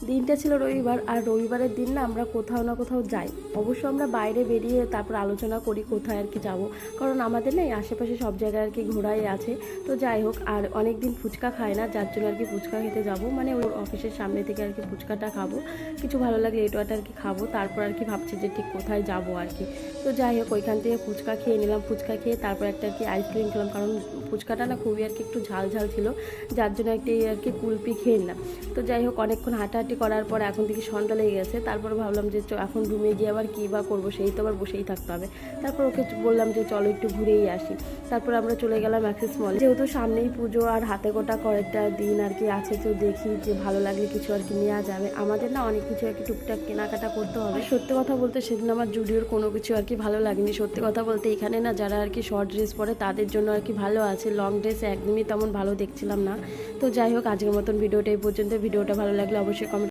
দিনটা ছিল রবিবার আর রবিবারের দিন না আমরা কোথাও না কোথাও যাই অবশ্য আমরা বাইরে বেরিয়ে তারপর আলোচনা করি কোথায় আর কি যাব কারণ আমাদের না আশেপাশে সব জায়গায় আর কি ঘোরাই আছে তো যাই হোক আর অনেক দিন ফুচকা খায় না যার জন্য আর কি ফুচকা খেতে যাব মানে ওর অফিসের সামনে থেকে আর কি ফুচকাটা খাব কিছু ভালো লাগলে এটা আর কি খাব তারপর আর কি ভাবছি যে ঠিক কোথায় যাব আর কি তো যাই হোক ওইখান থেকে ফুচকা খেয়ে নিলাম ফুচকা খেয়ে তারপর একটা আর কি আইসক্রিম খেলাম কারণ ফুচকাটা না খুবই আর কি একটু ঝাল ঝাল ছিল যার জন্য একটি আর কি কুলপি খেয়ে নিলাম তো যাই হোক অনেকক্ষণ হাঁটাহাঁটি করার পর এখন থেকে সন্ধ্যা লেগে গেছে। তারপর ভাবলাম যে এখন রুমে গিয়ে আবার কী বা করব, সেই তো আবার বসেই থাকতে হবে। তারপর ওকে বললাম যে চলো একটু ঘুরেই আসি। তারপর আমরা চলে গেলাম অ্যাক্সেস মলে যেহেতু সামনেই পুজো আর হাতে গোটা কয়েকটা দিন আর কি আছে, তো দেখি যে ভালো লাগলে কিছু আর কি নেওয়া যাবে। আমাদের না অনেক কিছু আর কি টুকটাক কেনাকাটা করতে হবে। সত্যি কথা বলতে সেদিন আমার জুডিওর কোনো কিছু আর কি ভালো লাগেনি। সত্যি কথা বলতে এখানে না যারা আর কি শর্ট ড্রেস পরে, তাদের জন্য আর কি ভালো আছে। লং ড্রেস একদমই তেমন ভালো দেখছিলাম না। তো যাই হোক, আজকের মতন ভিডিওটা এই পর্যন্ত। ভিডিওটা ভালো লাগলে অবশ্যই